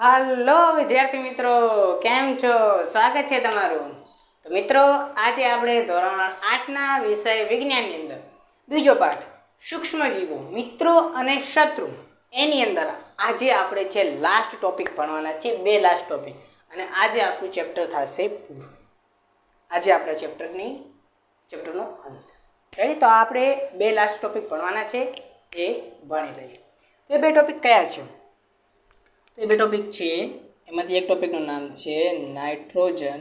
હાલો, વિદ્યાર્થી મિત્રો, કેમ છો? સ્વાગત છે તમારું. તો મિત્રો, આજે આપણે ધોરણ આઠના વિષય વિજ્ઞાનની અંદર. બીજો પાઠ, સૂક્ષ્મજીવો, મિત્રો અને શત્રુ. એની અંદર આજે આપણે છે લાસ્ટ ટોપિક ભણવાના છે, બે લાસ્ટ ટોપિક અને આજે આપણું ચેપ્ટર થશે પૂરું આજે આપણા ચેપ્ટરની ચેપ્ટરનો અંત. રેડી તો આપણે બે લાસ્ટ ટોપિક ભણવાના છે, એ ભણી લઈએ. તો એ બે ટોપિક કયા છે? એ બે ટોપિક છે. એમાંથી એક ટોપિકનું નામ છે નાઇટ્રોજન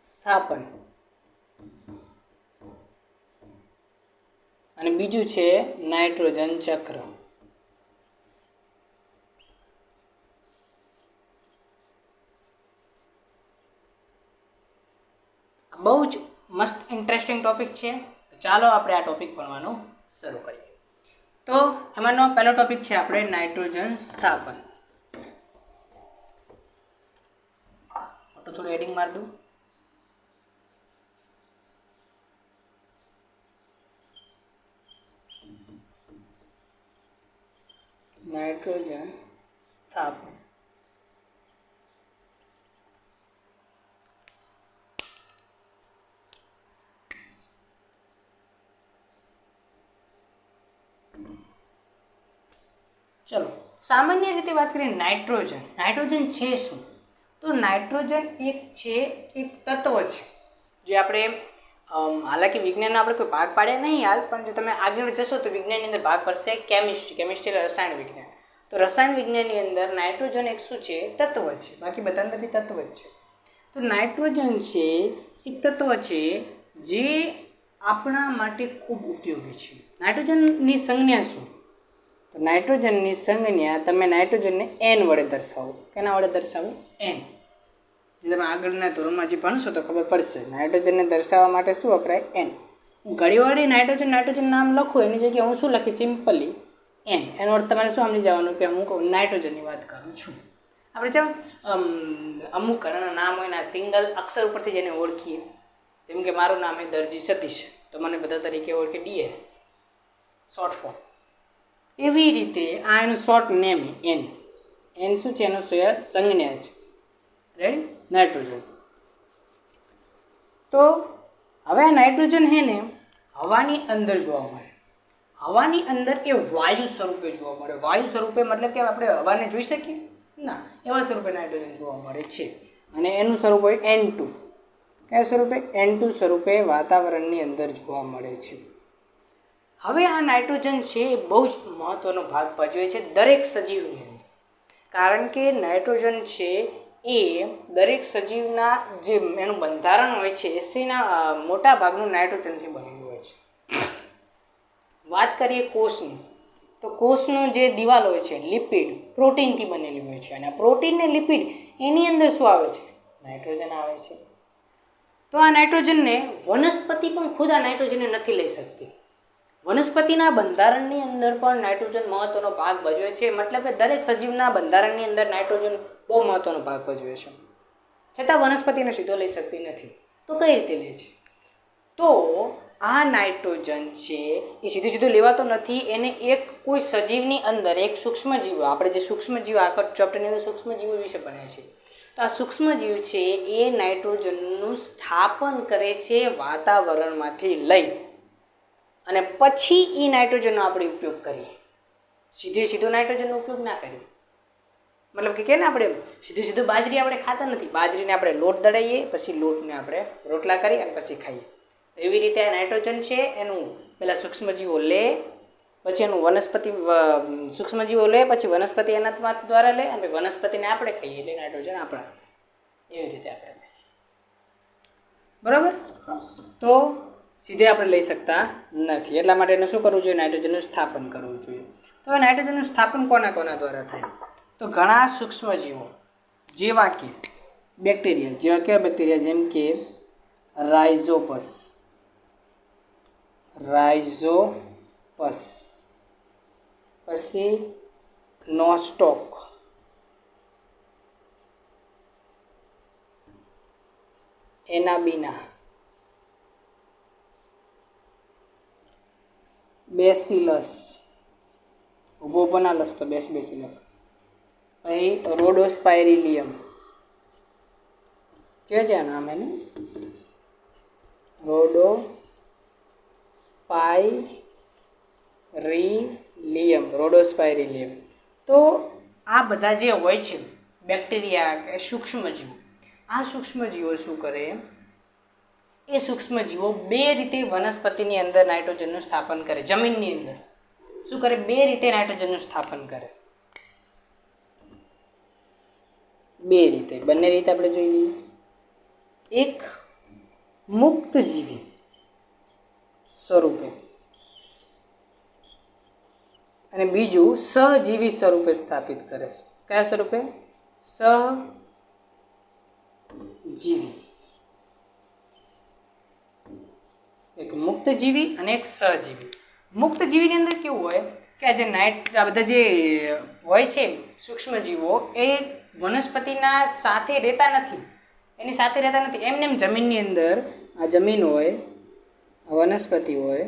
સ્થાપન. અને બીજું છે નાઇટ્રોજન ચક્ર. બહુ જ મસ્ત ઇન્ટરેસ્ટિંગ ટોપિક છે. ચાલો આપણે આ ટોપિક ભણવાનું શરૂ કરીએ. તો એમાંનો પહેલો ટોપિક છે આપણે નાઇટ્રોજન સ્થાપન. મોટું થોડું એડિંગ માર દઉં. નાઇટ્રોજન સ્થાપન. ચલો, સામાન્ય રીતે વાત કરીએ નાઇટ્રોજન. નાઇટ્રોજન છે શું? તો નાઇટ્રોજન એક છે, એક તત્વ છે. જે આપણે હાલાકી વિજ્ઞાનનો આપણે કોઈ ભાગ પાડે નહીં હાલ, પણ જો તમે આગળ જશો તો વિજ્ઞાનની અંદર ભાગ પડશે કેમિસ્ટ્રી કેમિસ્ટ્રી એટલે રસાયણ વિજ્ઞાન. તો રસાયણ વિજ્ઞાનની અંદર નાઇટ્રોજન એક શું છે? તત્વ છે. બાકી બધાને બી તત્વ જ છે. તો નાઇટ્રોજન છે, એક તત્વ છે જે આપણા માટે ખૂબ ઉપયોગી છે. નાઇટ્રોજનની સંજ્ઞા શું? તો નાઇટ્રોજનની સંજ્ઞા તમે નાઇટ્રોજનને એન વડે દર્શાવો. કેના વડે દર્શાવો? એન જે તમે આગળના ધોરણમાં જે ભણશો તો ખબર પડશે. નાઇટ્રોજનને દર્શાવવા માટે શું વપરાય? એન ઘડીવાળી નાઇટ્રોજન નાઇટ્રોજન નામ લખું એની જગ્યાએ હું શું લખી સિમ્પલી એન એનો અર્થ તમારે શું સમજી જવાનું? કે હું નાઇટ્રોજનની વાત કરું છું. આપણે અમ, અમુક ઘણાના નામ હોય એના સિંગલ અક્ષર ઉપરથી જેને ઓળખીએ. જેમ કે મારું નામ એ દરજી સતીશ. તો મને બધા તરીકે ઓળખે ડીએસ શોર્ટ ફોર્મ એવી રીતે આ એનું શોર્ટ નેમ એન એન શું છે એનો સંજ્ઞા છે. રેડી નાઇટ્રોજન તો હવે આ નાઇટ્રોજન હે ને હવાની અંદર જોવા મળે. હવાની અંદર એ વાયુ સ્વરૂપે જોવા મળે. વાયુ સ્વરૂપે મતલબ કે આપણે હવાને જોઈ શકીએ? ના, એવા સ્વરૂપે નાઇટ્રોજન જોવા મળે છે. અને એનું સ્વરૂપ હોય એન ટુ કયા સ્વરૂપે? એન ટુ સ્વરૂપે વાતાવરણની અંદર જોવા મળે છે. હવે આ નાઇટ્રોજન છે એ બહુ જ મહત્ત્વનો ભાગ ભજવે છે દરેક સજીવની અંદર. કારણ કે નાઇટ્રોજન છે એ દરેક સજીવના જે એનું બંધારણ હોય છે એસીના મોટા ભાગનું નાઇટ્રોજનથી બનેલું હોય છે. વાત કરીએ કોષની. તો કોષનો જે દિવાલ હોય છે, લિપિડ, પ્રોટીનથી બનેલી હોય છે. અને આ પ્રોટીન ને લિપિડ, એની અંદર શું આવે છે? નાઇટ્રોજન આવે છે. તો આ નાઇટ્રોજનને વનસ્પતિ પણ ખુદ આ નાઇટ્રોજનને નથી લઈ શકતી. વનસ્પતિના બંધારણની અંદર પણ નાઇટ્રોજન મહત્વનો ભાગ ભજવે છે. મતલબ કે દરેક સજીવના બંધારણની અંદર નાઇટ્રોજન બહુ મહત્વનો ભાગ ભજવે છે. છતાં વનસ્પતિને સીધો લઈ શકતી નથી. તો કઈ રીતે લે છે? તો આ નાઇટ્રોજન છે, એ સીધું સીધું લેવાતો નથી. એને એક કોઈ સજીવની અંદર, એક સૂક્ષ્મજીવ, આપણે જે સૂક્ષ્મજીવ આખા ચેપ્ટરની અંદર સૂક્ષ્મજીવો વિશે ભણ્યા છે તો આ સૂક્ષ્મજીવ છે, એ નાઇટ્રોજનનું સ્થાપન કરે છે વાતાવરણમાંથી લઈ. અને પછી એ નાઇટ્રોજનનો આપણે ઉપયોગ કરીએ. સીધે સીધો નાઇટ્રોજનનો ઉપયોગ ના કરીએ. મતલબ કે કે ને આપણે સીધું સીધું બાજરી આપણે ખાતા નથી. બાજરીને આપણે લોટ દળાઈએ, પછી લોટને આપણે રોટલા કરી અને પછી ખાઈએ. એવી રીતે આ નાઇટ્રોજન છે, એનું પહેલાં સૂક્ષ્મજીવો લે, પછી એનું વનસ્પતિ સૂક્ષ્મજીવો લે, પછી વનસ્પતિ એના દ્વારા લે અને વનસ્પતિને આપણે ખાઈએ એટલે નાઇટ્રોજન આપણા એવી રીતે આપણે. બરાબર? તો સીધે આપણે લઈ શકતા નથી. એટલા માટે એને શું કરવું જોઈએ? નાઇટ્રોજનનું સ્થાપન કરવું જોઈએ. તો નાઇટ્રોજનનું સ્થાપન કોના કોના દ્વારા થાય? તો ઘણા સૂક્ષ્મજીવો, જેવા કે બેક્ટેરિયા જેવા કેવા બેક્ટેરિયા જેમ કે રાઇઝોપસ રાઇઝોપસ પછી નોસ્ટોક એનાબીના બેસિલસ. ઊભો બનાલસ તો બેસ બેસી અહીં રોડોસ્પાયરિલિયમ. છે છે નામ એને? રોડો સ્પાયરિલિયમ રોડોસ્પાયરિલિયમ. તો આ બધા જે હોય છે, બેક્ટેરિયા કે સૂક્ષ્મજીવ, આ સૂક્ષ્મજીવો શું કરે? એ સૂક્ષ્મજીવો બે રીતે વનસ્પતિની અંદર નાઇટ્રોજનનું સ્થાપન કરે, જમીનની અંદર. શું કરે? બે રીતે નાઇટ્રોજનનું સ્થાપન કરે. બે રીતે. બંને રીતે આપણે જોઈ લઈએ. એક મુક્ત જીવી સ્વરૂપે. અને બીજું સહજીવી સ્વરૂપે સ્થાપિત કરે. કયા સ્વરૂપે? સહજીવી. એક મુક્ત જીવી અને એક સહજીવી મુક્ત જીવીની અંદર કેવું હોય કે આ જે નાઇટ આ બધા જે હોય છે સૂક્ષ્મજીવો એ વનસ્પતિના સાથે રહેતા નથી એની સાથે રહેતા નથી એમને એમ જમીનની અંદર આ જમીન હોય આ વનસ્પતિ હોય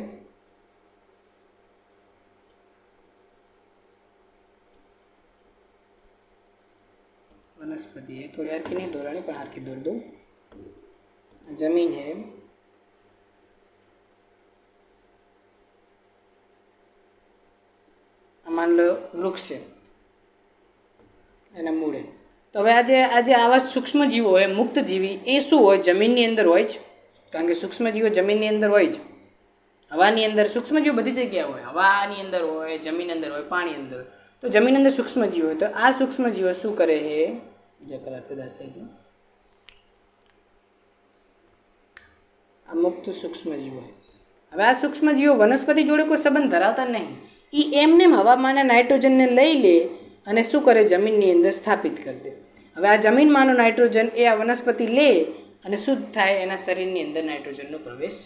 वनस्पति है थोड़ी हल्की नहीं दौड़ानी पर हल्की दौड़ दो जमीन है માન લો વૃક્ષ છે. એના મૂળે. તો હવે આજે આજે આવા સૂક્ષ્મજીવો હોય મુક્ત જીવી એ શું હોય? જમીનની અંદર હોય જ. કારણ કે સૂક્ષ્મજીવો જમીનની અંદર હોય જ. હવાની અંદર સૂક્ષ્મજીવો બધી જગ્યાએ હોય. હવાની અંદર હોય જમીન અંદર હોય પાણી અંદર હોય. તો જમીન અંદર સૂક્ષ્મજીવો હોય, તો આ સૂક્ષ્મજીવો શું કરે છે? બીજા કલરથી દર્શાવી દઉં. આ મુક્ત સૂક્ષ્મજીવો. હવે આ સૂક્ષ્મજીવો વનસ્પતિ જોડે કોઈ સંબંધ ધરાવતા નહીં. એ એમને હવામાંના નાઇટ્રોજનને લઈ લે અને શું કરે? જમીનની અંદર સ્થાપિત કરી દે. હવે આ જમીનમાંનો નાઇટ્રોજન એ આ વનસ્પતિ લે અને શુદ્ધ થાય? એના શરીરની અંદર નાઇટ્રોજનનો પ્રવેશ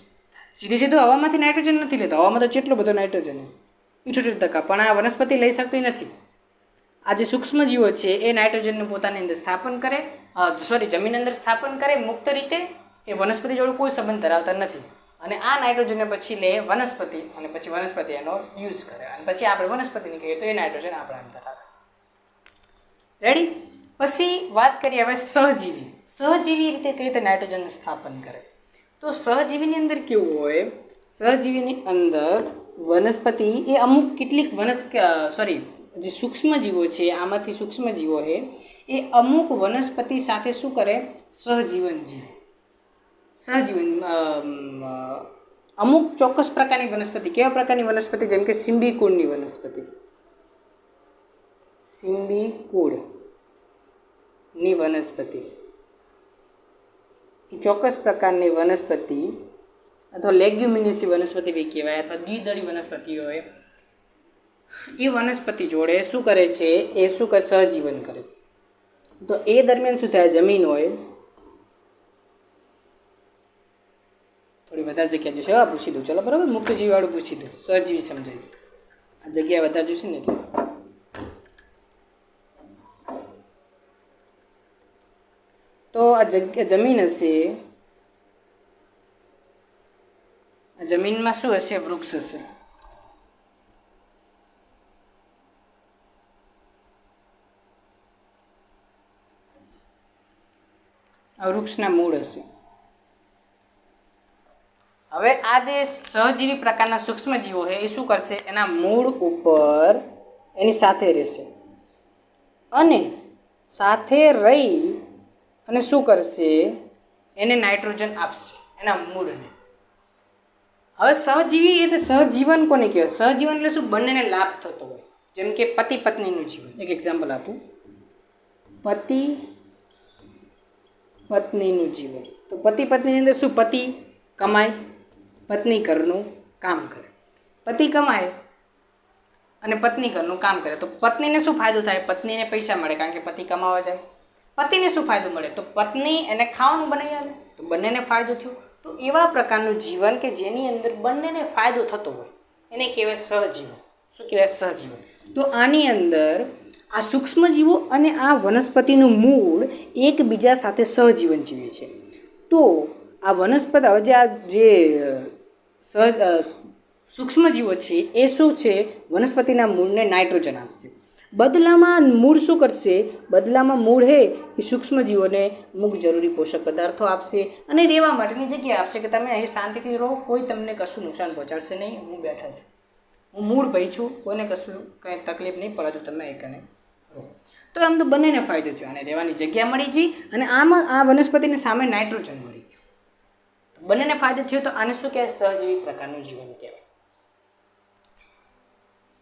સીધી સીધું હવામાંથી નાઇટ્રોજન નથી લેતો. હવામાં તો કેટલો બધો નાઇટ્રોજન ઇઠોતેર ટકા. પણ આ વનસ્પતિ લઈ શકતી નથી. આ જે સૂક્ષ્મજીવો છે, એ નાઇટ્રોજનનું પોતાની અંદર સ્થાપન કરે. સોરી જમીન અંદર સ્થાપન કરે. મુક્ત રીતે એ વનસ્પતિ જોડે કોઈ સંબંધ ધરાવતા નથી. અને આ નાઇટ્રોજનને પછી લે વનસ્પતિ અને પછી વનસ્પતિ એનો યુઝ કરે. અને પછી આપણે વનસ્પતિની કહીએ તો એ નાઇટ્રોજન આપણા અંદર આવે. રેડી પછી વાત કરીએ હવે સહજીવી. સહજીવી રીતે કઈ રીતે નાઇટ્રોજનનું સ્થાપન કરે? તો સહજીવીની અંદર કેવું હોય? સહજીવીની અંદર વનસ્પતિ એ અમુક કેટલીક વનસ સોરી જે સૂક્ષ્મજીવો છે, આમાંથી સૂક્ષ્મજીવો છે, એ અમુક વનસ્પતિ સાથે શું કરે? સહજીવન જીવે સહજીવન અમુક ચોક્કસ પ્રકારની વનસ્પતિ, કેવા પ્રકારની વનસ્પતિ? જેમ કે સિંબી કુળની વનસ્પતિ. સિંબી કુળની વનસ્પતિ. એ ચોક્કસ પ્રકારની વનસ્પતિ, અથવા લેગ્યુમિનિસી વનસ્પતિ બી કહેવાય, અથવા દ્વિદળી વનસ્પતિ હોય એ વનસ્પતિ જોડે શું કરે છે? એ શું કરે સહજીવન કરે. તો એ દરમિયાન શું થાય? જમીન હોય. થોડી વધારે જગ્યા જોશે. હા, પૂછી દઉં. ચલો, બરાબર? મુક્ત જીવાળું પૂછી દઉં. સહજીવી સમજાય દઉં આ જગ્યા વધારે જોશે ને એટલે. તો આ જગ્યા જમીન હશે. આ જમીનમાં શું હશે? વૃક્ષ હશે. આ વૃક્ષના મૂળ હશે. હવે આ જે સહજીવી પ્રકારના સૂક્ષ્મજીવો છે, એ શું કરશે? એના મૂળ ઉપર એની સાથે રહેશે. અને સાથે રહી અને શું કરશે? એને નાઇટ્રોજન આપશે, એના મૂળને. હવે સહજીવી એટલે સહજીવન કોને કહેવાય? સહજીવન એટલે શું? બંનેને લાભ થતો હોય. જેમ કે પતિ પત્નીનું જીવન. એક એક્ઝામ્પલ આપું. પતિ પત્નીનું જીવન. તો પતિ પત્નીની અંદર શું? પતિ કમાય પત્ની ઘરનું કામ કરે. પતિ કમાય અને પત્ની ઘરનું કામ કરે. તો પત્નીને શું ફાયદો થાય? પત્નીને પૈસા મળે કારણ કે પતિ કમાવા જાય. પતિને શું ફાયદો મળે? તો પત્ની એને ખાવાનું બનાવી આવે તો બંનેને ફાયદો થયો. તો એવા પ્રકારનું જીવન કે જેની અંદર બંનેને ફાયદો થતો હોય, એને કહેવાય સહજીવન. શું કહેવાય? સહજીવન. તો આની અંદર આ સૂક્ષ્મજીવો અને આ વનસ્પતિનું મૂળ એકબીજા સાથે સહજીવન જીવે છે. તો આ વનસ્પતિ હવે જે આ જે સૂક્ષ્મજીવો છે, એ શું છે? વનસ્પતિના મૂળને નાઇટ્રોજન આપશે. બદલામાં મૂળ શું કરશે? બદલામાં મૂળ હે, એ સૂક્ષ્મજીવોને અમુક જરૂરી પોષક પદાર્થો આપશે અને રહેવા માટેની જગ્યા આપશે કે તમે અહીં શાંતિથી રહો, કોઈ તમને કશું નુકસાન પહોંચાડશે નહીં. હું બેઠા છું. હું મૂળ ભાઈ છું, કોઈને કશું કંઈ તકલીફ નહીં પડે તો તમે એકને રહો. તો આમ તો બંનેને ફાયદો થયો. અને રહેવાની જગ્યા મળી ગઈ અને આમાં આ વનસ્પતિની સામે નાઇટ્રોજન મળી બંનેને ફાયદો થયો તો આને શું કહેવાય? સહજીવી પ્રકારનું જીવન કહેવાય.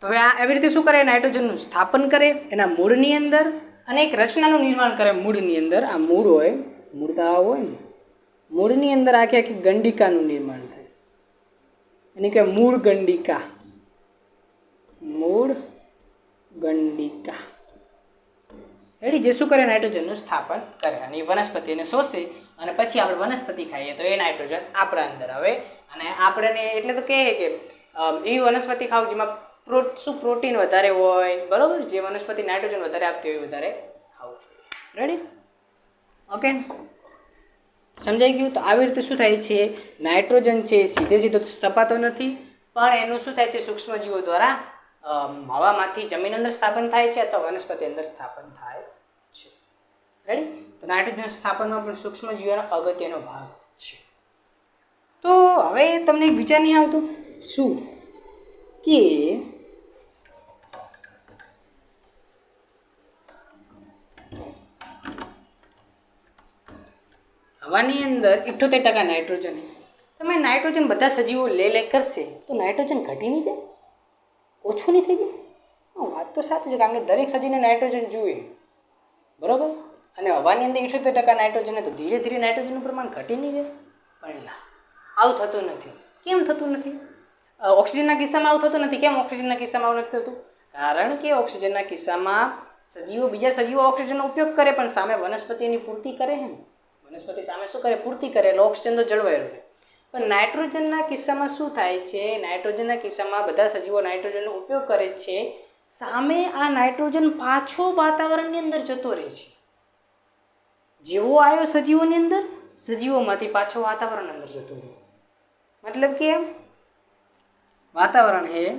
તો હવે આ એવી રીતે શું કરે? નાઇટ્રોજનનું સ્થાપન કરે, એના મૂળની અંદર અને એક રચનાનું નિર્માણ કરે મૂળની અંદર. આ મૂળ હોય, મૂળ તો હોય ને. મૂળની અંદર આખી આખી ગંડિકાનું નિર્માણ થાય. એને કહેવાય મૂળ ગંડિકા. મૂળ ગંડિકા. રેડી જે શું કરે? નાઇટ્રોજનનું સ્થાપન કરે અને એ વનસ્પતિને શોષે. અને પછી આપણે વનસ્પતિ ખાઈએ, તો એ નાઇટ્રોજન આપણા અંદર આવે. અને આપણે એટલે તો કહે કે એવી વનસ્પતિ ખાવ જેમાં પ્રો, શું પ્રોટીન વધારે હોય, બરાબર? જે વનસ્પતિ નાઇટ્રોજન વધારે આપતી હોય વધારે ખાવું રેડી ઓકે સમજાઈ ગયું? તો આવી રીતે શું થાય છે? નાઇટ્રોજન છે, સીધે સીધો સ્થપાતો નથી, પણ એનું શું થાય છે? સૂક્ષ્મજીવો દ્વારા હવામાંથી જમીન અંદર સ્થાપન થાય છે અથવા વનસ્પતિ અંદર સ્થાપન થાય છે રેડી તો નાઇટ્રોજન સ્થાપનમાં પણ સૂક્ષ્મ જીવોનો અગત્યનો ભાગ છે. તો હવે તમને એક વિચાર નહીં આવતો? શું? કે હવાની અંદર ઇઠ્ઠોતેર ટકા નાઇટ્રોજન તમે નાઇટ્રોજન બધા સજીવો લે લે કરશે, તો નાઇટ્રોજન ઘટી નહીં જાય? ઓછું નહીં થઈ જાય? વાત તો સાચી છે, કારણ કે દરેક સજીવને નાઇટ્રોજન જોઈએ. બરાબર? અને હવાની અંદર ઇઠોતેર ટકા નાઇટ્રોજન તો ધીરે ધીરે નાઇટ્રોજનનું પ્રમાણ ઘટી નહીં જાય. પણ ના, આવું થતું નથી. કેમ થતું નથી? ઓક્સિજનના કિસ્સામાં આવું થતું નથી. કેમ ઓક્સિજનના કિસ્સામાં આવું નથી થતું? કારણ કે ઓક્સિજનના કિસ્સામાં સજીવો, બીજા સજીવો ઓક્સિજનનો ઉપયોગ કરે, પણ સામે વનસ્પતિની પૂર્તિ કરે છે ને? વનસ્પતિ સામે શું કરે? પૂર્તિ કરે, એટલે ઓક્સિજન તો જળવાયેલું રહે પણ નાઇટ્રોજનના કિસ્સામાં શું થાય છે? નાઇટ્રોજનના કિસ્સામાં બધા સજીવો નાઇટ્રોજનનો ઉપયોગ કરે છે. સામે આ નાઇટ્રોજન પાછો વાતાવરણની અંદર જતો રહે છે. જેવો આવ્યો સજીવોની અંદર? સજીવોમાંથી પાછો વાતાવરણ અંદર જતો રહ્યો. મતલબ કે વાતાવરણ હે?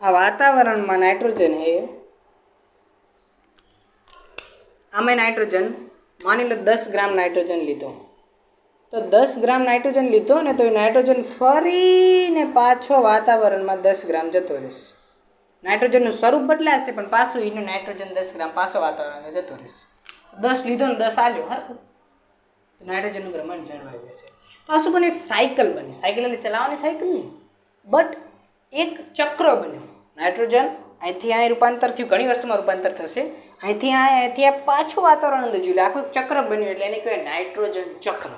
આ વાતાવરણમાં નાઇટ્રોજન હે? આમે નાઇટ્રોજન? માની લો દસ ગ્રામ નાઇટ્રોજન લીધો. તો દસ ગ્રામ નાઇટ્રોજન લીધો ને તો એ નાઇટ્રોજન ફરીને પાછો વાતાવરણમાં દસ ગ્રામ જતો રહેશે. નાઇટ્રોજનનું સ્વરૂપ બદલાશે, પણ પાછું એનું નાઇટ્રોજન દસ ગ્રામ પાછો વાતાવરણને જતો રહેશે. દસ લીધો ને દસ આલ્યો, હરખું. નાઇટ્રોજનનું પ્રમાણ જળવાઈ રહેશે. તો આ શું બન્યું એક સાયકલ બની. સાયકલ એટલે ચલાવવાની સાયકલ નહીં, બટ એક ચક્ર બન્યું નાઇટ્રોજન અહીંથી અહીં રૂપાંતર થયું, ઘણી વસ્તુમાં રૂપાંતર થશે. અહીંથી આ અહીંથી આ પાછું વાતાવરણ અંદર જોયું. આખું ચક્ર બન્યું, એટલે એને કહેવાય નાઇટ્રોજન ચક્ર.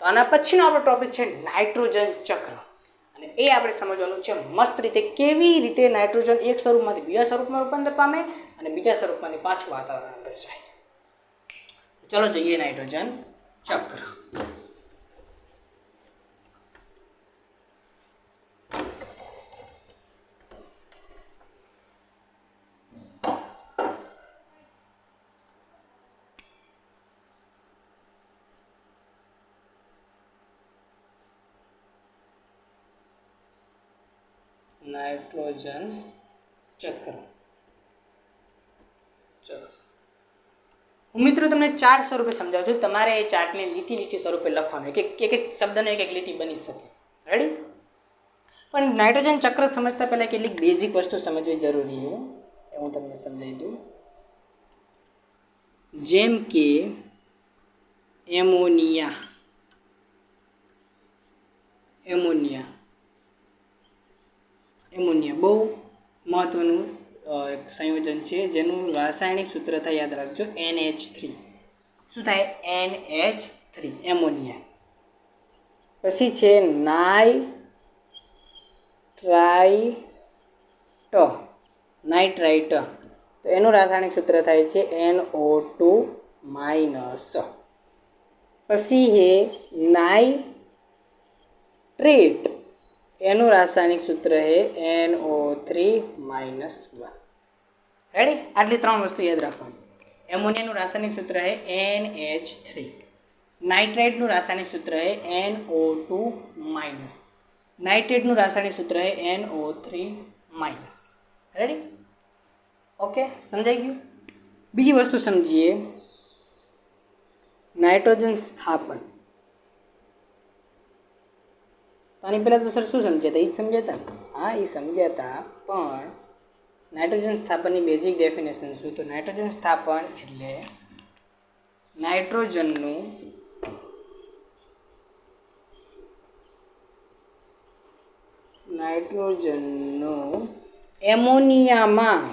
તો આના પછીનો આપણો ટોપિક છે નાઇટ્રોજન ચક્ર. એ આપણે સમજવાનું છે મસ્ત રીતે કેવી રીતે નાઇટ્રોજન એક સ્વરૂપમાંથી બીજા સ્વરૂપમાં રૂપાંતર પામે અને બીજા સ્વરૂપમાંથી પાછું વાતાવરણ અંદર જાય. ચલો જોઈએ નાઇટ્રોજન ચક્ર. નાઇટ્રોજન ચક્ર ચલો. હું મિત્રો તમને ચાર સ્વરૂપે સમજાવું છું. તમારે એ ચાર્ટને લીટી લીટી સ્વરૂપે લખવાનું એક એક એક શબ્દનો એક એક લીટી બની શકે. રેડી પણ નાઇટ્રોજન ચક્ર સમજતા પહેલાં કેટલીક બેઝિક વસ્તુ સમજવી જરૂરી છે. એ હું તમને સમજાવી દઉં. જેમ કે એમોનિયા. એમોનિયા. એમોનિયા બહુ મહત્ત્વનું એક સંયોજન છે જેનું રાસાયણિક સૂત્ર થાય યાદ રાખજો એન એચ થ્રી શું થાય? એન એચ થ્રી એમોનિયા પછી છે નાય ટ્રાઇટ નાઇટ્રાઇટ. તો એનું રાસાયણિક સૂત્ર થાય છે એન ઓ ટુ માઇનસ પછી હે નાઇટ્રેટ. એનું રાસાયણિક સૂત્ર છે N O three minus one ready આટલી ત્રણ વસ્તુ યાદ રાખવાની. એમોનિયાનું રાસાયણિક સૂત્ર છે એન એચ થ્રી નાઇટ્રેટનું રાસાયણિક સૂત્ર છે એન ઓ ટુ માઇનસ નાઇટ્રેટનું રાસાયણિક સૂત્ર છે N O three minus ready okay સમજાઈ ગયું? બીજી વસ્તુ સમજીએ. નાઇટ્રોજન સ્થાપન. તો આની પહેલાં તો સર શું સમજ્યા હતા એ જ સમજ્યા હતા હા એ સમજ્યા હતા પણ નાઇટ્રોજન સ્થાપનની બેઝિક ડેફિનેશન શું? તો નાઇટ્રોજન સ્થાપન એટલે નાઇટ્રોજનનું નાઇટ્રોજનનું એમોનિયામાં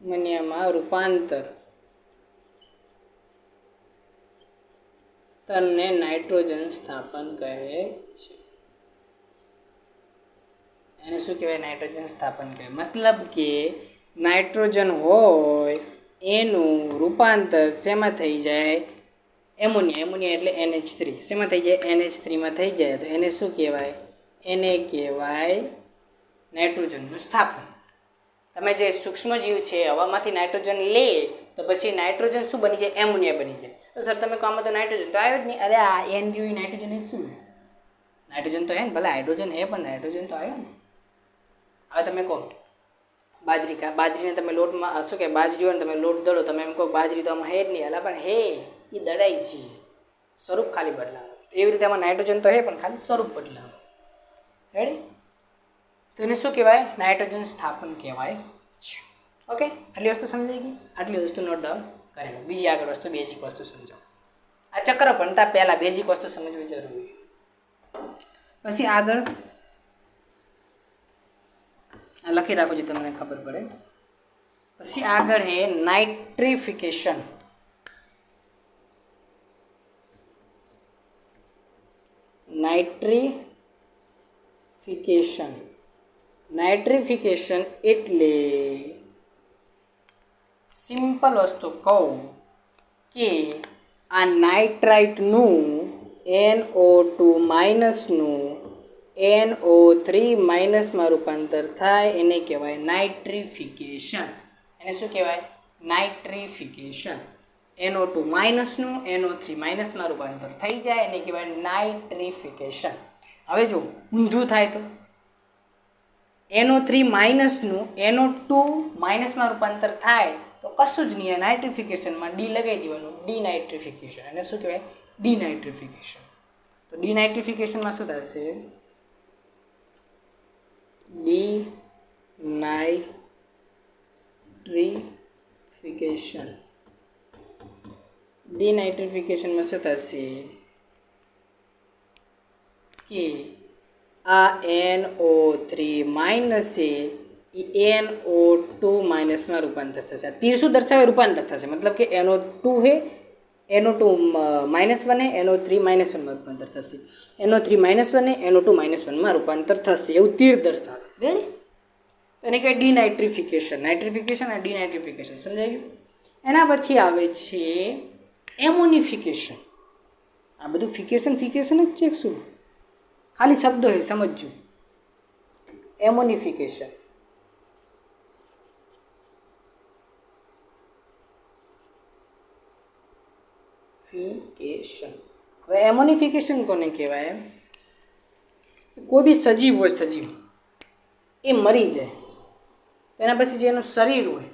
એમોનિયામાં રૂપાંતર તરને નાઇટ્રોજન સ્થાપન કહે છે. એને શું કહેવાય નાઇટ્રોજન સ્થાપન કહેવાય મતલબ કે નાઇટ્રોજન હોય, એનું રૂપાંતર શેમાં થઈ જાય? એમોનિયા. એમોનિયા એટલે એનએચ થ્રી શેમાં થઈ જાય? એનએચ થ્રીમાં થઈ જાય. તો એને શું કહેવાય? એને કહેવાય નાઇટ્રોજનનું સ્થાપન. તમે જે સૂક્ષ્મજીવ છે, હવામાંથી નાઇટ્રોજન લે, તો પછી નાઇટ્રોજન શું બની જાય? એમોનિયા બની જાય. તો સર, તમે કહો, આમાં તો નાઇટ્રોજન તો આવ્યો જ નહીં. અરે, આ એન જેવી નાઇટ્રોજન એ શું? નાઇટ્રોજન તો હે ને, ભલે હાઇડ્રોજન હે, પણ નાઇટ્રોજન તો આવ્યો ને. હવે તમે કહો, બાજરી કા, બાજરીને તમે લોટમાં શું કે, બાજરી હોય ને, તમે લોટ દળો, તમે એમ કહો, બાજરી તો આમાં હે જ નહીં, અલા, પણ હે એ દળાઈ છે. સ્વરૂપ ખાલી બદલાવાનું એવી રીતે આમાં નાઇટ્રોજન તો હે, પણ ખાલી સ્વરૂપ બદલાવાનું રેડી તો એને શું કહેવાય? નાઇટ્રોજન સ્થાપન કહેવાય છે. ઓકે આટલી વસ્તુ સમજાઈ ગઈ? આટલી વસ્તુ નોટ ડાઉન કરી બીજી આગળ વસ્તુ બેઝિક વસ્તુ સમજો. આ ચક્ર ભણતા પહેલાં બેઝિક વસ્તુ સમજવી જરૂરી. પછી આગળ આ લખી રાખો છો તમને ખબર પડે. પછી આગળ હે નાઇટ્રિફિકેશન નાઇટ્રિફિકેશન નાઇટ્રિફિકેશન એટલે સિમ્પલ વસ્તુ કહું કે આ નાઇટ્રાઇટનું એન ઓ ટુ માઇનસનું એન ઓ થ્રી માઇનસમાં રૂપાંતર થાય એને કહેવાય નાઇટ્રિફિકેશન. એને શું કહેવાય? નાઇટ્રિફિકેશન. એનો ટુ માઇનસનું એનો થ્રી માઇનસમાં રૂપાંતર થઈ જાય એને કહેવાય નાઇટ્રિફિકેશન. હવે જો ઊંધું થાય તો? એનો થ્રી માઇનસનું એનો ટુ માઇનસમાં રૂપાંતર થાય તો કશું જ નહીં નાઇટ્રિફિકેશનમાં ડી લગાવી દેવાનું. ડી નાઇટ્રિફિકેશન એને શું કહેવાય? ડી નાઇટ્રિફિકેશન તો ડી નાઇટ્રિફિકેશનમાં શું થશે? ડી નાઇટ્રિફિકેશન ડી નાઇટ્રિફિકેશનમાં શું થશે? કે આ એન ઓ થ્રી માઇનસ છે એન ઓ ટુ માઇનસમાં રૂપાંતર થશે. તીર શું દર્શાવે? રૂપાંતર થશે. મતલબ કે એનો ટુ હે, N O two minus one N O three minus વનમાં રૂપાંતર થશે. N O three minus one N O two minus વનમાં રૂપાંતર થશે. એવું તીર દર્શાવે. રેડી એને કહેવાય ડીનાઇટ્રિફિકેશન નાઇટ્રિફિકેશન અને ડીનાઇટ્રિફિકેશન સમજાઈ ગયું? એના પછી આવે છે એમોનિફિકેશન. આ બધું ફિકેશન ફિકેશન જ છે શું? ખાલી શબ્દો હે, સમજજો. એમોનિફિકેશન ફિકેશન હવે એમોનિફિકેશન કોને કહેવાય કોઈ બી સજીવ હોય, સજીવ, એ મરી જાય. તેના પછી જે એનું શરીર હોય,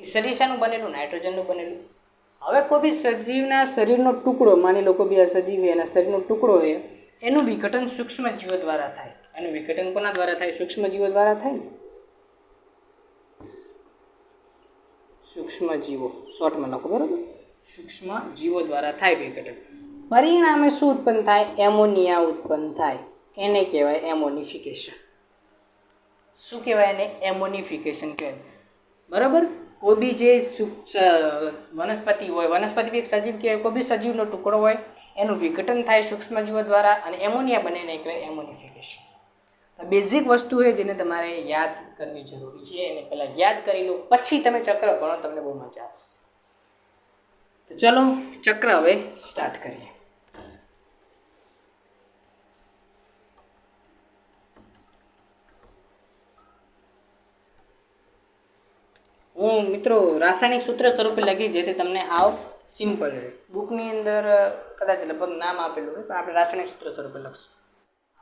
એ શરીર શાનું બનેલું? નાઇટ્રોજનનું બનેલું. હવે કોઈ બી સજીવના શરીરનો ટુકડો, માની લો કોઈ બી સજીવ એના શરીરનો ટુકડો હોય, એનું વિઘટન સૂક્ષ્મ જીવો દ્વારા થાય. એનું વિઘટન કોના દ્વારા થાય? સૂક્ષ્મ જીવો દ્વારા થાય ને? સૂક્ષ્મ જીવો. શોર્ટમાં લખો, બરાબર? સૂક્ષ્મ જીવો દ્વારા થાય વિઘટન. પરિણામે શું ઉત્પન્ન થાય? એમોનિયા ઉત્પન્ન થાય. એને કહેવાય એમોનિફિકેશન. શું કહેવાય એને? એમોનિફિકેશન કહેવાય. બરાબર? કોઈ બી જે વનસ્પતિ હોય, વનસ્પતિ બી એક સજીવ કહેવાય, કોઈ બી સજીવનો ટુકડો હોય, એનું વિઘટન થાય સૂક્ષ્મજીવો દ્વારા અને એમોનિયા બને એને કહેવાય એમોનિફિકેશન. તો બેઝિક વસ્તુ હોય જેને તમારે યાદ કરવી જરૂરી છે, એને પહેલાં યાદ કરી લો, પછી તમે ચક્ર ભણો તમને બહુ મજા આવશે. ચલો, ચક્ર હવે સ્ટાર્ટ કરીએ. હું મિત્રો રાસાયણિક સૂત્ર સ્વરૂપે લખીશ, જેથી તમને આવ સિમ્પલ રહે. બુકની અંદર કદાચ લગભગ નામ આપેલું હોય, પણ આપણે રાસાયણિક સૂત્ર સ્વરૂપે લખશું.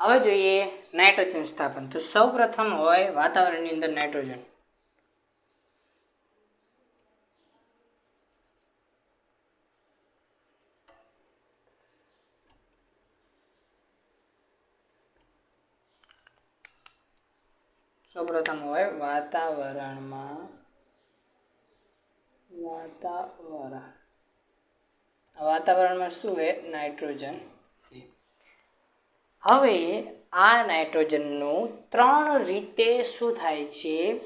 હવે જોઈએ નાઇટ્રોજન સ્થાપન. તો સૌ પ્રથમ હોય વાતાવરણની અંદર નાઇટ્રોજન સૌપ્રથમ હોય વાતાવરણમાં. વાતાવરણ. વાતાવરણમાં શું હોય નાઇટ્રોજન હવે આ નાઇટ્રોજનનું ત્રણ રીતે શું થાય છે?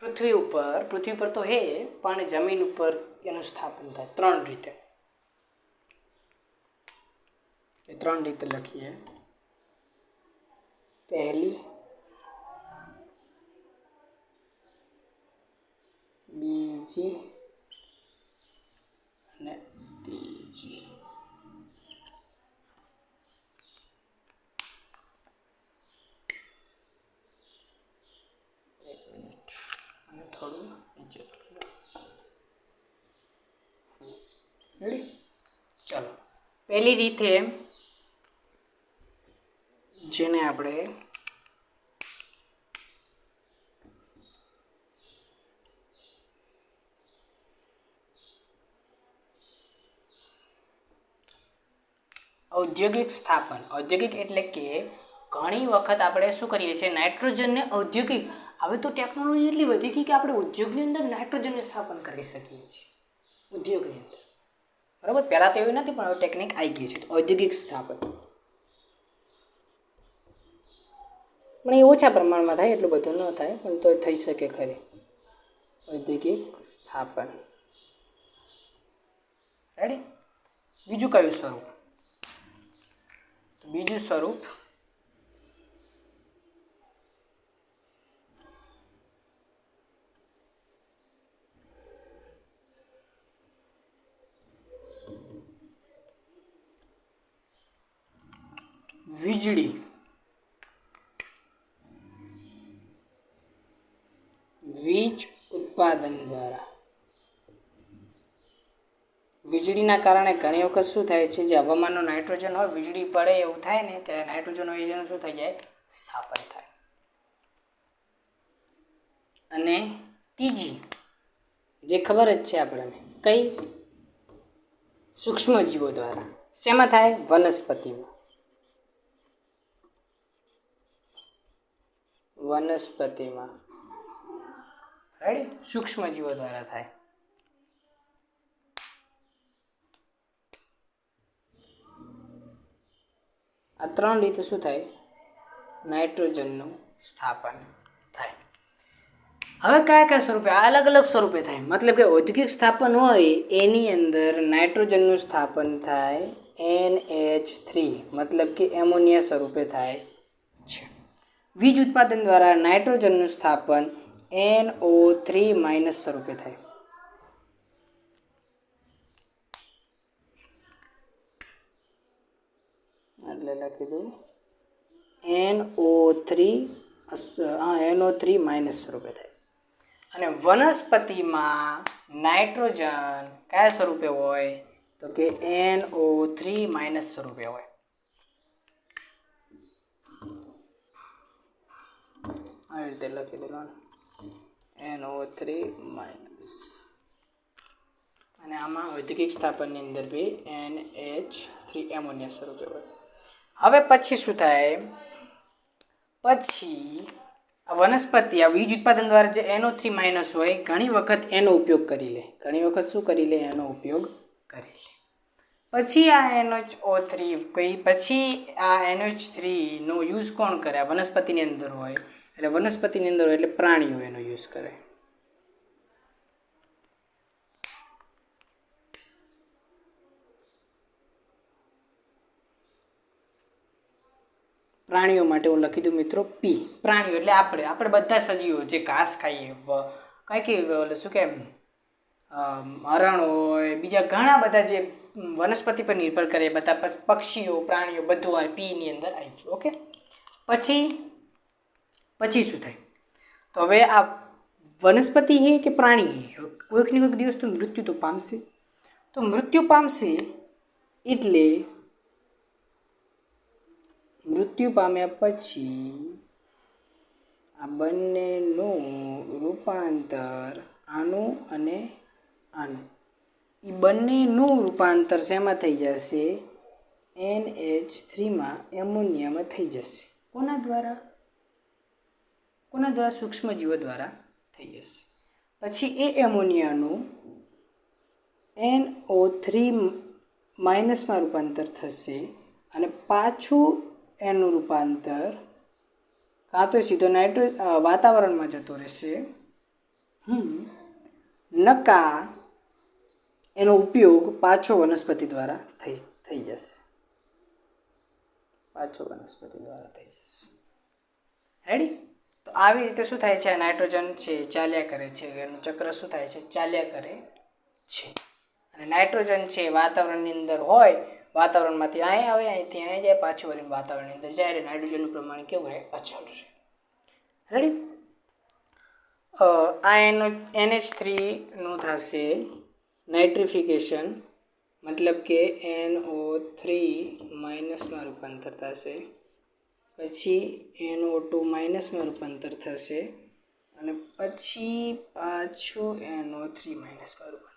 પૃથ્વી ઉપર. પૃથ્વી પર તો હે પણ જમીન ઉપર એનું સ્થાપન થાય. ત્રણ રીતે. એ ત્રણ રીતે લખીએ. પહેલી બીજી અને ત્રીજી. એક મિનિટ. અને થોડું નીચે ચાલો. પહેલી રીતે જેને આપણે ઔદ્યોગિક સ્થાપન. ઔદ્યોગિક એટલે કે ઘણી વખત આપણે શું કરીએ છીએ, નાઇટ્રોજનને ઔદ્યોગિક, હવે તો ટેકનોલોજી એટલી વધી ગઈ કે આપણે ઉદ્યોગની અંદર નાઇટ્રોજનનું સ્થાપન કરી શકીએ છીએ, ઉદ્યોગની અંદર. બરાબર? પહેલાં તો એવી નથી, પણ હવે ટેકનિક આવી ગઈ છે ઔદ્યોગિક સ્થાપન. પણ એ ઓછા પ્રમાણમાં થાય, એટલું બધું ન થાય, પણ તો થઈ શકે ખરી. ઔદ્યોગિક સ્થાપન. રેડી બીજું કયું સ્વરૂપ? બીજું સ્વરૂપ? વીજળી. વીજ ઉત્પાદન દ્વારા. વીજળીના કારણે ઘણી વખત શું થાય છે, જે હવામાનનું નાઇટ્રોજન હોય, વીજળી પડે એવું થાય ને, ત્યારે નાઇટ્રોજન હોય એનું શું થઈ જાય? સ્થાપન થાય. અને ત્રીજી, જે ખબર જ છે આપણને, કઈ? સૂક્ષ્મજીવો દ્વારા. શેમાં થાય? વનસ્પતિમાં. વનસ્પતિમાં. રાઈટ સૂક્ષ્મજીવો દ્વારા થાય. આ ત્રણ રીતે શું થાય? નાઇટ્રોજનનું સ્થાપન થાય. હવે કયા કયા સ્વરૂપે? અલગ અલગ સ્વરૂપે થાય. મતલબ કે ઔદ્યોગિક સ્થાપન હોય, એની અંદર નાઇટ્રોજનનું સ્થાપન થાય એન એચ થ્રી. મતલબ કે એમોનિયા સ્વરૂપે થાય છે. વીજ ઉત્પાદન દ્વારા નાઇટ્રોજનનું સ્થાપન એન ઓ થ્રી માઇનસ સ્વરૂપે થાય. એટલે લખી દઉં. એન ઓ થ્રી હા એન ઓ થ્રી માઇનસ સ્વરૂપે થાય. અને વનસ્પતિમાં નાઇટ્રોજન કયા સ્વરૂપે હોય? તો કે એન ઓ થ્રી માઇનસ સ્વરૂપે હોય. આવી રીતે લખી દેવાનું. એન ઓ થ્રી માઇનસ અને આમાં ઔદ્યોગિક સ્થાપનની અંદર બી એન એચ થ્રી એમોનિયા સ્વરૂપે હોય. હવે પછી શું થાય? પછી આ વનસ્પતિ, આ વીજ ઉત્પાદન દ્વારા જે એનો થ્રી માઇનસ હોય, ઘણી વખત એનો ઉપયોગ કરી લે. ઘણી વખત શું કરી લે? એનો ઉપયોગ કરી લે. પછી આ એનએચ ઓ થ્રી કઈ પછી આ એનએચ થ્રીનો યુઝ કોણ કરે? આ વનસ્પતિની અંદર હોય. એટલે વનસ્પતિની અંદર હોય એટલે પ્રાણીઓ એનો યુઝ કરે. પ્રાણીઓ માટે હું લખી દઉં મિત્રો પી પ્રાણીઓ એટલે આપણે. આપણે બધા સજીવો જે ઘાસ ખાઈએ કાંઈ કે ઓલે શું કે અમ, હરણ હોય બીજા ઘણા બધા જે વનસ્પતિ પર નિર્ભર કરે બધા પક્ષીઓ પ્રાણીઓ બધું આ પીની અંદર આવી ગયું ઓકે? પછી પછી શું થાય? તો હવે આ વનસ્પતિ હે કે પ્રાણી હે? કોઈક ને કોઈક દિવસ તો મૃત્યુ તો પામશે. તો મૃત્યુ પામશે એટલે મૃત્યુ પામ્યા પછી આ બંનેનું રૂપાંતર આનું અને આનું. એ બંનેનું રૂપાંતર શેમાં થઈ જશે? એન એચ થ્રીમાં એમોનિયામાં થઈ જશે. કોના દ્વારા? કોના દ્વારા? સૂક્ષ્મજીવો દ્વારા થઈ જશે. પછી એ એમોનિયાનું એન ઓ થ્રી માઇનસમાં રૂપાંતર થશે અને પાછું એનું રૂપાંતર કાં તો સીધો નાઇટ્રો વાતાવરણમાં જતો રહેશે. હમ. નકા એનો ઉપયોગ પાછો વનસ્પતિ દ્વારા થઈ થઈ જશે. પાછો વનસ્પતિ દ્વારા થઈ જશે. રેડી તો આવી રીતે શું થાય છે? નાઇટ્રોજન છે, ચાલ્યા કરે છે, એનું ચક્ર શું થાય છે? ચાલ્યા કરે છે. અને નાઇટ્રોજન છે, વાતાવરણની અંદર હોય વાતાવરણમાંથી અહીં આવે અહીંથી અહીં જાય, પાછું વળી વાતાવરણની અંદર જાય, અને હાઇડ્રોજનનું પ્રમાણ કેવું રહે અચળ રહે. રેડી આ એનો, એનએચ થ્રીનું થશે નાઇટ્રિફિકેશન, મતલબ કે એનઓ થ્રી માઇનસમાં રૂપાંતર થશે, પછી એનઓ ટુ માઇનસમાં રૂપાંતર થશે, અને પછી પાછું એનઓ થ્રી માઇનસમાં રૂપાંતર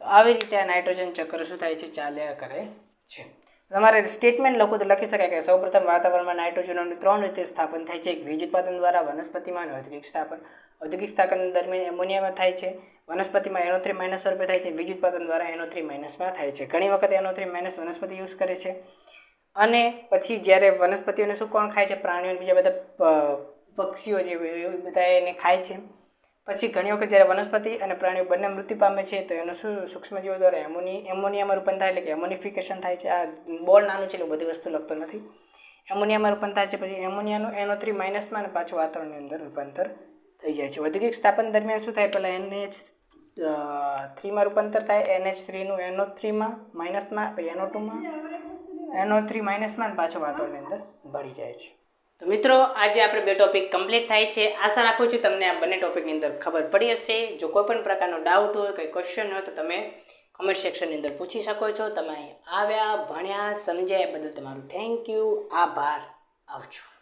તો આવી રીતે આ નાઇટ્રોજન ચક્ર શું થાય છે, ચાલ્યા કરે છે. તમારે સ્ટેટમેન્ટ લખો તો લખી શકાય કે સૌપ્રથમ વાતાવરણમાં નાઇટ્રોજનનું ત્રણ રીતે સ્થાપન થાય છે. એક વીજ ઉત્પાદન દ્વારા વનસ્પતિમાં ઔદ્યોગિક સ્થાપન ઔદ્યોગિક સ્થાપન દરમિયાન એમોનિયામાં થાય છે. વનસ્પતિમાં એનો થ્રી માઇનસ સ્વરૂપે થાય છે. વીજ ઉત્પાદન દ્વારા એનો થ્રી માઇનસમાં થાય છે. ઘણી વખત એનો થ્રી માઇનસ વનસ્પતિ યુઝ કરે છે. અને પછી જ્યારે વનસ્પતિઓને શું કોણ ખાય છે? પ્રાણીઓ બીજા બધા પક્ષીઓ જે બધા એને ખાય છે. પછી ઘણી વખત જ્યારે વનસ્પતિ અને પ્રાણીઓ બંને મૃત્યુ પામે છે, તો એનું શું સૂક્ષ્મજીવો દ્વારા એમોની, એમોનિયામાં રૂપાંતર થાય એટલે કે એમોનિફિકેશન થાય છે. આ બોલ નાનું છે એટલે બધી વસ્તુ લખતો નથી. એમોનિયામાં રૂપાંતર થાય છે પછી એમોનિયાનું એનો થ્રી માઇનસમાં અને પાછું વાતાવરણની અંદર રૂપાંતર થઈ જાય છે. ઔદ્યોગિક સ્થાપન દરમિયાન શું થાય? પહેલાં એનએચ થ્રીમાં રૂપાંતર થાય, એનએચ થ્રીનું એનો થ્રીમાં માઇનસમાં, પછી એનો ટુમાં એનો થ્રી માઇનસમાં અને પાછું વાતાવરણની અંદર ભળી જાય છે. તો મિત્રો, આજે આપણે બે ટોપિક કમ્પ્લીટ થાય છે. આશા રાખું છું તમને આ બંને ટોપિકની અંદર ખબર પડી હશે. જો કોઈ પણ પ્રકારનો ડાઉટ હોય, કંઈ ક્વેશ્ચન હોય, તો તમે કમેન્ટ સેક્શનની અંદર પૂછી શકો છો. તમે આવ્યા, ભણ્યા, સમજ્યા બદલ તમારું થેન્ક યુ આભાર. આવજો.